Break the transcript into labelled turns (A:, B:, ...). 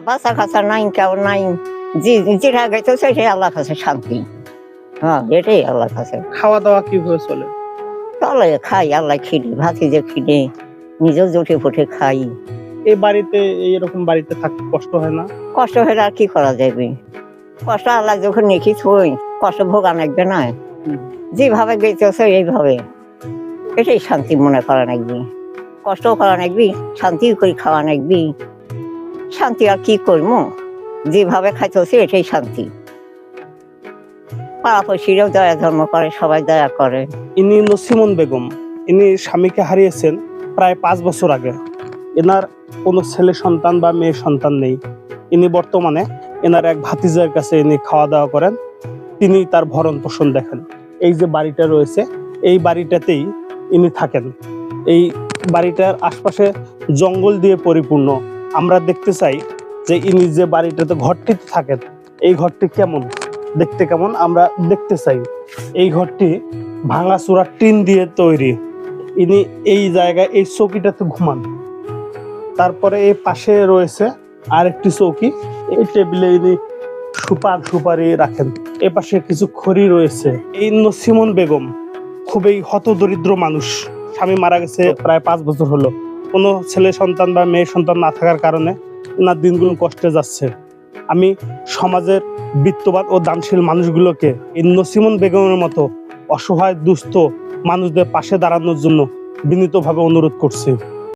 A: বাসা কাছা নাই কেউ নাই। যে যেটা গেছে সেটাই আল্লাহ কাছে শান্তি। হ্যাঁ এটাই আল্লাহ কাছে।
B: খাওয়া দাওয়া কীভাবে চলে?
A: চলে খাই আল্লাহ খিদে ভাতি যে খিদে নিজেও জুটে ফুটে খাই।
B: এই বাড়িতে এইরকম বাড়িতে থাকতে কষ্ট হয় না?
A: কষ্ট হলে আর কি করা যাবে? কষ্ট আল্লাহ যখন নেকি থই কষ্ট ভোগ আনাকবে না। যেভাবে গেছে এইভাবে। এটাই শান্তি মনে করা নাকবি কষ্ট করা নাকবি শান্তি করে খাওয়া নাকবি শান্তি আর কি করব যেভাবে খাইতেছে এটাই শান্তি। পাড়াপড়শিরাও দয়া ধর্ম করে, সবাই দয়া করে।
B: ইনি নসিমন বেগম। ইনি স্বামীকে হারিয়েছেন প্রায় পাঁচ বছর আগে। এনার কোনো ছেলে সন্তান বা মেয়ে সন্তান নেই। ইনি বর্তমানে এনার এক ভাতিজার কাছে ইনি খাওয়া দাওয়া করেন। তিনি তার ভরণ পোষণ দেখেন। এই যে বাড়িটা রয়েছে, এই বাড়িটাতেই ইনি থাকেন। এই বাড়িটার আশপাশে জঙ্গল দিয়ে পরিপূর্ণ। আমরা দেখতে চাই যে ইনি যে বাড়িটাতে ঘরটিতে থাকেন, এই ঘরটি কেমন? দেখতে কেমন? আমরা দেখতে চাই। এই ঘরটি ভাঙাচোরা টিন দিয়ে তৈরি। ইনি এই জায়গায়, এই চৌকিটাতে ঘুমান। তারপরে এই পাশে রয়েছে আরেকটি চৌকি। এই টেবিলে ইনি সুপার সুপারি রাখেন। এ পাশে কিছু খড়ি রয়েছে। এই নসিমন বেগম খুবই হতদরিদ্র মানুষ। স্বামী মারা গেছে প্রায় পাঁচ বছর হলো। কোনো ছেলে সন্তান বা মেয়ে সন্তান না থাকার কারণে ওনার দিনগুলো কষ্টে যাচ্ছে। আমি সমাজের বিত্তবান ও দানশীল মানুষগুলোকে এই নসিমন বেগমের মতো অসহায়, দুস্থ মানুষদের পাশে দাঁড়ানোর জন্য বিনীতভাবে অনুরোধ করছি।